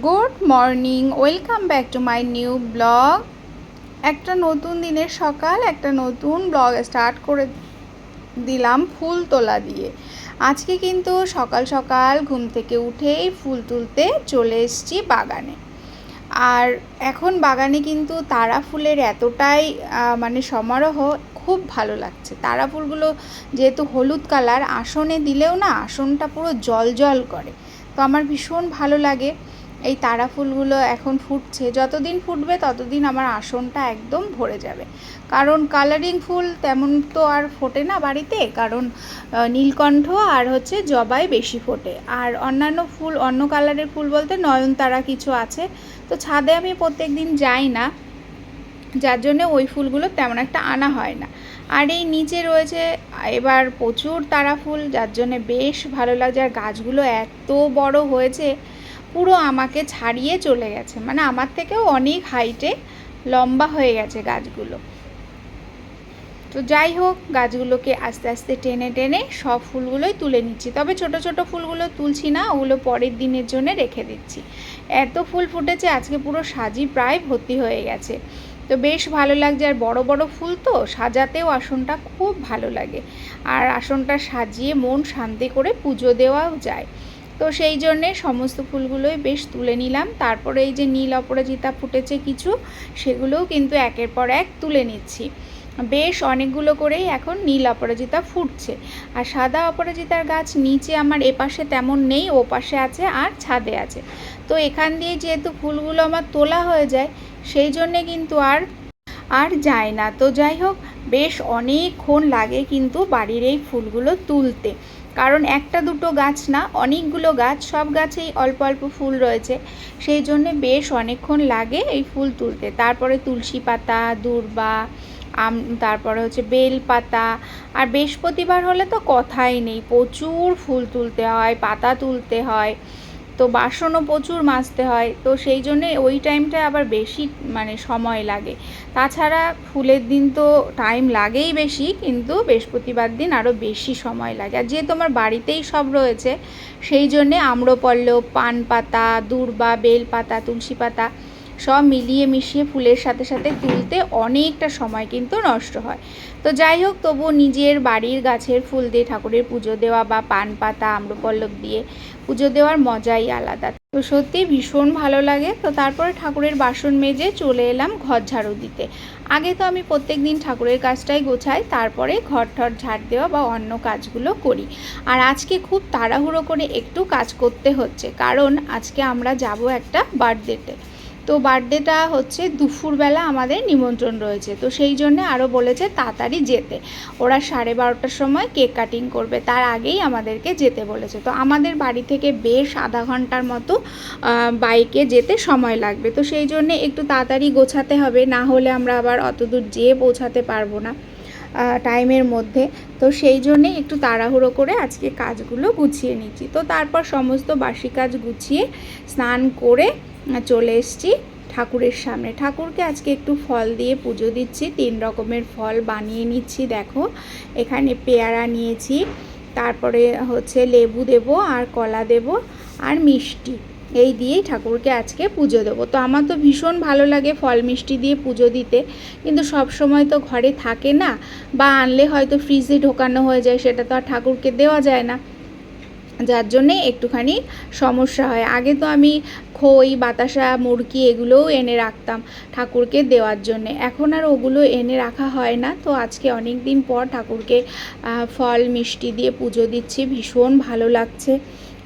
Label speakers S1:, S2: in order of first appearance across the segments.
S1: Good morning welcome back to my new blog একটা নতুন দিনের সকাল, একটা নতুন ব্লগ স্টার্ট করে দিলাম ফুল তোলা দিয়ে। আজকে কিন্তু সকাল সকাল ঘুম থেকে উঠেই ফুল তুলতে চলে এসেছি বাগানে। আর এখন বাগানে কিন্তু তারা ফুলের এতটাই মানে সমারোহ খুব ভালো লাগছে। তারা ফুলগুলো যেহেতু হলুদ কালার, আসনে দিলেও না আসনটা পুরো জল জল করে। তো আমার ভীষণ ভালো লাগে। এই তারা ফুলগুলো এখন ফুটছে। যতদিন ফুটবে ততদিন আমার আসনটা একদম ভরে যাবে। কারণ কালারিং ফুল তেমন তো আর ফোটে না বাড়িতে। কারণ নীলকণ্ঠ আর হচ্ছে জবাই বেশি ফোটে। আর অন্যান্য ফুল, অন্য কালারের ফুল বলতে নয়নতারা কিছু আছে। তো ছাদে আমি প্রত্যেক দিন যাই না। যার জন্য ওই ফুলগুলো তেমন একটা আনা হয় না। আর এই নিচে রয়েছে এবার প্রচুর তারা ফুল, যার জন্যে বেশ ভালো লাগছে। আর গাছগুলো এত বড় হয়েছে পুরো আমাকে ছাড়িয়ে চলে গেছে। মানে আমার থেকেও অনেক হাইটে লম্বা হয়ে গেছে গাছগুলো। তো যাই হোক, গাছগুলোকে আস্তে আস্তে টেনে টেনে সব ফুলগুলোই তুলে নিচ্ছি। তবে ছোট ছোট ফুলগুলো তুলছি না, ওগুলো পরের দিনের জন্য রেখে দিচ্ছি। এত ফুল ফুটেছে, আজকে পুরো সাজি প্রায় ভর্তি হয়ে গেছে। তো বেশ ভালো লাগছে, আর বড় বড় ফুল তো সাজাতেও আসনটা খুব ভালো লাগে। আর আসনটা সাজিয়ে মন শান্তি করে পুজো দেওয়াও যায়। তো সেই জন্যে সমস্ত ফুলগুলোই বেশ তুলে নিলাম। তারপরে এই যে নীল অপরাজিতা ফুটেছে কিছু, সেগুলোও কিন্তু একের পর এক তুলে নিচ্ছি। বেশ অনেকগুলো করেই এখন নীল অপরাজিতা ফুটছে। আর সাদা অপরাজিতার গাছ নিচে আমার এপাশে তেমন নেই ও পাশে আছে আর ছাদে আছে। তো এখান দিয়ে যেহেতু ফুলগুলো আমার তোলা হয়ে যায়, সেই জন্যে কিন্তু আর আর যায় না। তো যাই হোক, বেশ অনেকক্ষণ লাগে কিন্তু বাড়ির এই ফুলগুলো তুলতে। কারণ একটা দুটো গাছ না, অনেকগুলো গাছ, সব গাছেই অল্প অল্প ফুল রয়েছে। সেই জন্য বেশ অনেকক্ষণ লাগে এই ফুল তুলতে। তারপরে তুলসী পাতা, দূর্বা, আম, তারপরে হচ্ছে বেল পাতা। আর বৃহস্পতিবার হলে তো কথাই নেই। প্রচুর ফুল তুলতে হয়, পাতা তুলতে হয়। তো বাসনও প্রচুর মাজতে হয়, তো সেই জন্যে ওই টাইমটা আবার বেশি মানে সময় লাগে। তাছাড়া ফুলের দিন তো টাইম লাগেই বেশি, কিন্তু বৃহস্পতিবার দিন আরও বেশি সময় লাগে। আর যেহেতু আমার বাড়িতেই সব রয়েছে, সেই জন্যে আম্রপল্লব পান পাতা দূর্বা বেল পাতা তুলসী পাতা সব মিলিয়ে মিশিয়ে ফুলের সাথে সাথে তুলতে অনেকটা সময় কিন্তু নষ্ট হয়। তো যাই হোক তবু নিজের বাড়ির গাছের ফুল দিয়ে ঠাকুরের পুজো দেওয়া বা পান পাতা, আম্রপল্লব দিয়ে পুজো দেওয়ার মজাই আলাদা। তো সত্যি ভীষণ ভালো লাগে। তো তারপরে ঠাকুরের বাসন মেজে চলে এলাম ঘর ঝাড়ু দিতে। আগে তো আমি প্রত্যেক দিন ঠাকুরের কাজটাই গোছাই, তারপরে ঘর ঠর ঝাড় দেওয়া বা অন্য কাজগুলো করি। আর আজকে খুব তাড়াহুড়ো করে একটু কাজ করতে হচ্ছে, কারণ আজকে আমরা যাব একটা বার্থডেতে। তো বার্থডেটা হচ্ছে দুপুরবেলা আমাদের নিমন্ত্রণ রয়েছে। তো সেই জন্য আরও বলেছে তাড়াতাড়ি যেতে। ওরা সাড়ে বারোটার সময় কেক কাটিং করবে, তার আগেই আমাদেরকে যেতে বলেছে। তো আমাদের বাড়ি থেকে বেশ আধা ঘণ্টার মতো বাইকে যেতে সময় লাগবে। তো সেই জন্যে একটু তাড়াতাড়ি গোছাতে হবে, না হলে আমরা আবার অত দূর যেয়ে পৌঁছাতে পারব না টাইমের মধ্যে। তো সেই জন্যে একটু তাড়াহুড়ো করে আজকে কাজগুলো গুছিয়ে নিচ্ছি। তো তারপর সমস্ত বাসি কাজ গুছিয়ে স্নান করে চলে এসেছি ঠাকুরের সামনে। ঠাকুরকে আজকে একটু ফল দিয়ে পুজো দিচ্ছি, তিন রকমের ফল বানিয়ে নিচ্ছি, দেখো। এখানে পেয়ারা নিয়েছি, তারপরে হচ্ছে লেবু দেব আর কলা দেব আর মিষ্টি। এই দিয়েই ঠাকুরকে আজকে পুজো দেবো। তো আমার তো ভীষণ ভালো লাগে ফল মিষ্টি দিয়ে পুজো দিতে, কিন্তু সব সময় তো ঘরে থাকে না, বা আনলে হয়তো ফ্রিজে ঢোকানো হয়ে যায়, সেটা তো আর ঠাকুরকে দেওয়া যায় না। যার জন্যে একটুখানি সমস্যা হয়। আগে তো আমি খই, বাতাসা, মুরগি এগুলোও এনে রাখতাম ঠাকুরকে দেওয়ার জন্যে। এখন আর ওগুলো এনে রাখা হয় না। তো আজকে অনেক দিন পর ঠাকুরকে ফল, মিষ্টি দিয়ে পুজো দিচ্ছি। ভীষণ ভালো লাগছে।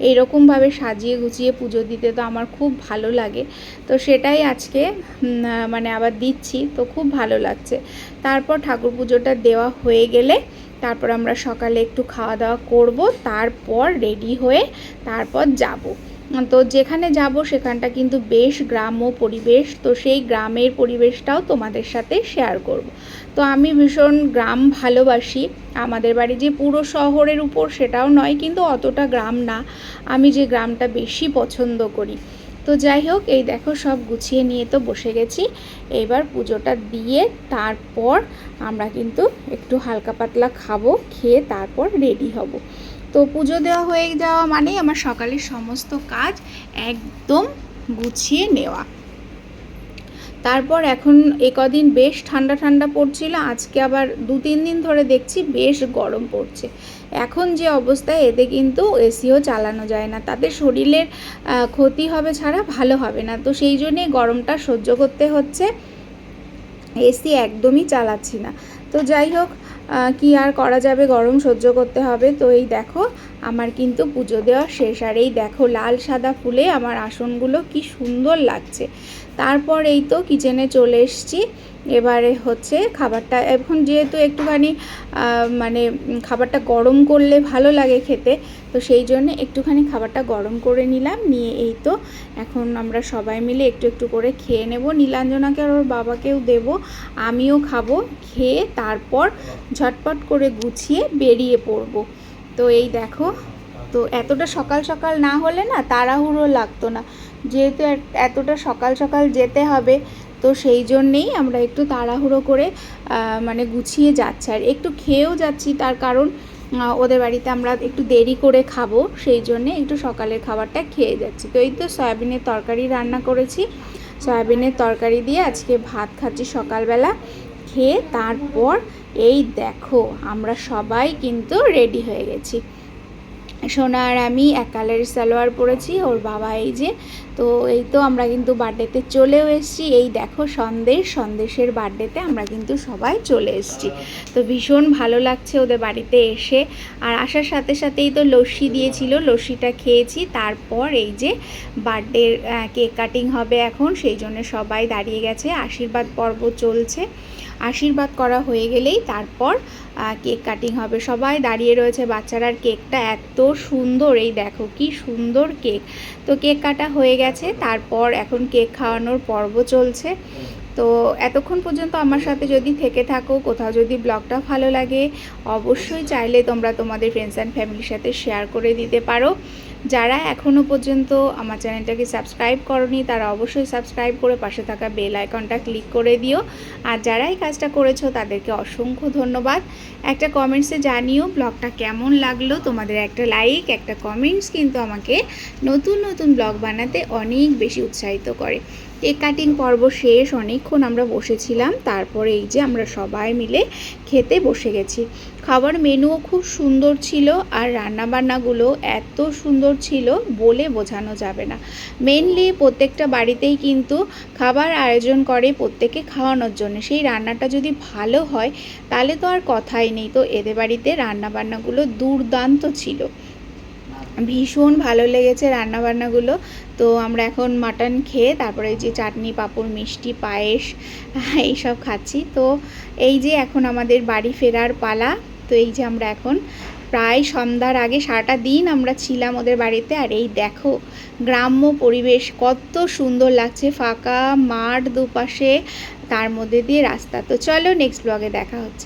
S1: এইরকমভাবে সাজিয়ে গুছিয়ে পুজো দিতে তো আমার খুব ভালো লাগে। তো সেটাই আজকে মানে আবার দিচ্ছি। তো খুব ভালো লাগছে। তারপর ঠাকুর পুজোটা দেওয়া হয়ে গেলে তারপর আমরা সকালে একটু খাওয়া দাওয়া করব, তারপর রেডি হয়ে তারপর যাব। তো যেখানে যাব সেখানটা কিন্তু বেশ গ্রাম্য পরিবেশ, তো সেই গ্রামের পরিবেশটাও তোমাদের সাথে শেয়ার করব। তো আমি ভীষণ গ্রাম ভালোবাসি, আমাদের বাড়ি যে পুরো শহরের উপর সেটাও নয়, কিন্তু অতটা গ্রাম না। আমি যে গ্রামটা বেশি পছন্দ করি। তো যাই হোক, এই দেখো সব গুছিয়ে নিয়ে তো বসে গেছি। এবার পুজোটা দিয়ে তারপর আমরা কিন্তু একটু হালকা পাতলা খাব, খেয়ে তারপর রেডি হব। তো পুজো দেওয়া হয়ে যাওয়া মানেই আমার সকালের সমস্ত কাজ একদম গুছিয়ে নেওয়া। তারপর এখন এ কদিন বেশ ঠান্ডা ঠান্ডা পড়ছিল, আজকে আবার দু তিন দিন ধরে দেখছি বেশ গরম পড়ছে। এখন যে অবস্থায় এতে কিন্তু এসিও চালানো যায় না, তাতে শরীরের ক্ষতি হবে ছাড়া ভালো হবে না। তো সেই জন্যে গরমটা সহ্য করতে হচ্ছে, এসি একদমই চালাচ্ছি না। তো যাই হোক কি আর করা যাবে? গরম সহ্য করতে হবে। তো এই দেখো, আমার কিন্তু পুজো দেওয়া শেষ। আর এই দেখো, লাল সাদা ফুলে আমার আসনগুলো কি সুন্দর লাগছে। তারপর এই তো কিচেনে চলে এসছি। এবারে হচ্ছে খাবারটা, এখন যেহেতু একটুখানি মানে খাবারটা গরম করলে ভালো লাগে খেতে তো সেই জন্য একটুখানি খাবারটা গরম করে নিলাম। নিয়ে এই তো এখন আমরা সবাই মিলে একটু একটু করে খেয়ে নেব। নীলাঞ্জনাকে আর ওর বাবাকেও দেব। আমিও খাব, খেয়ে তারপর ঝটপট করে গুছিয়ে বেরিয়ে পড়ব। তো এই দেখো, তো এতটা সকাল সকাল না হলে না তাড়াহুড়ো লাগতো না। যেহেতু এতটা সকাল সকাল যেতে হবে, তো সেই জন্যেই আমরা একটু তাড়াহুড়ো করে মানে গুছিয়ে যাচ্ছি। আর একটু খেয়েও যাচ্ছি, তার কারণ ওদের বাড়িতে আমরা একটু দেরি করে খাব, সেই জন্যে একটু সকালের খাবারটা খেয়ে যাচ্ছি। তো এই তো সয়াবিনের তরকারি রান্না করেছি। সয়াবিনের তরকারি দিয়ে আজকে ভাত খাচ্ছি সকালবেলা। খেয়ে তারপর এই দেখো, আমরা সবাই কিন্তু রেডি হয়ে গেছি। সোনা আর আমি এক কালারের সালোয়ার পরেছি, ওর বাবা এই যে তো এই তো আমরা কিন্তু বার্থডেতে চলেও এসেছি। এই দেখো সন্দেশ, সন্দেশের বার্থডেতে আমরা কিন্তু সবাই চলে এসেছি। তো ভীষণ ভালো লাগছে ওদের বাড়িতে এসে। আর আসার সাথে সাথেই তো লস্যি দিয়েছিল, লস্যিটা খেয়েছি। তারপর এই যে বার্থডের কেক কাটিং হবে এখন, সেই জন্য সবাই দাঁড়িয়ে গেছে। আশীর্বাদ পর্ব চলছে। আশীর্বাদ করা হয়ে গেলেই তারপর কেক কাটিং হবে। সবাই দাঁড়িয়ে রয়েছে বাচ্চারার কেকটা। এত সুন্দর, এই দেখো কি সুন্দর কেক। তো কেক কাটা হয়ে গেছে তারপর এখন কেক খাওয়ানোর পর্ব চলছে। তো এতক্ষণ পর্যন্ত আমার সাথে যদি থেকে থাকো, কোথাও যদি ব্লগটা ভালো লাগে, অবশ্যই চাইলে তোমরা তোমাদের ফ্রেন্ডস অ্যান্ড ফ্যামিলির সাথে শেয়ার করে দিতে পারো। যারা এখনও পর্যন্ত আমার চ্যানেলটাকে সাবস্ক্রাইব করনি, তারা অবশ্যই সাবস্ক্রাইব করে পাশে থাকা বেল আইকনটা ক্লিক করে দিও। আর যারা এই কাজটা করেছ, তাদেরকে অসংখ্য ধন্যবাদ। একটা কমেন্টসে জানিও ব্লগটা কেমন লাগল। তোমাদের একটা লাইক একটা কমেন্টস কিন্তু আমাকে নতুন নতুন ব্লগ বানাতে অনেক বেশি উৎসাহিত করে। কেক কাটিং পর্ব শেষ, অনেকক্ষণ আমরা বসেছিলাম, তারপরে এই যে আমরা সবাই মিলে খেতে বসে গেছি। খাবার মেনুও খুব সুন্দর ছিল আর রান্নাবান্নাগুলো এত সুন্দর ছিল বলে বোঝানো যাবে না। মেনলি প্রত্যেকটা বাড়িতেই কিন্তু খাবার আয়োজন করে প্রত্যেকে খাওয়ানোর জন্য। সেই রান্নাটা যদি ভালো হয়, তাহলে তো আর কথাই নেই। তো এদের বাড়িতে রান্নাবান্নাগুলো দুর্দান্ত ছিল। ভীষণ ভালো লেগেছে রান্নাবান্নাগুলো। তো আমরা এখন মাটন খেয়ে তারপরে যে চাটনি, পাঁপড়, মিষ্টি, পায়েস, এইসব খাচ্ছি। তো এই যে এখন আমাদের বাড়ি ফেরার পালা, তো এই যে আমরা এখন প্রায় সন্ধ্যার আগে সারাটা দিন আমরা ছিলাম ওদের বাড়িতে। আর এই দেখো গ্রাম্য পরিবেশ কত সুন্দর লাগছে, ফাঁকা মাঠ দুপাশে, তার মধ্যে দিয়ে রাস্তা। তো চলো নেক্সট ব্লগে দেখা হচ্ছে।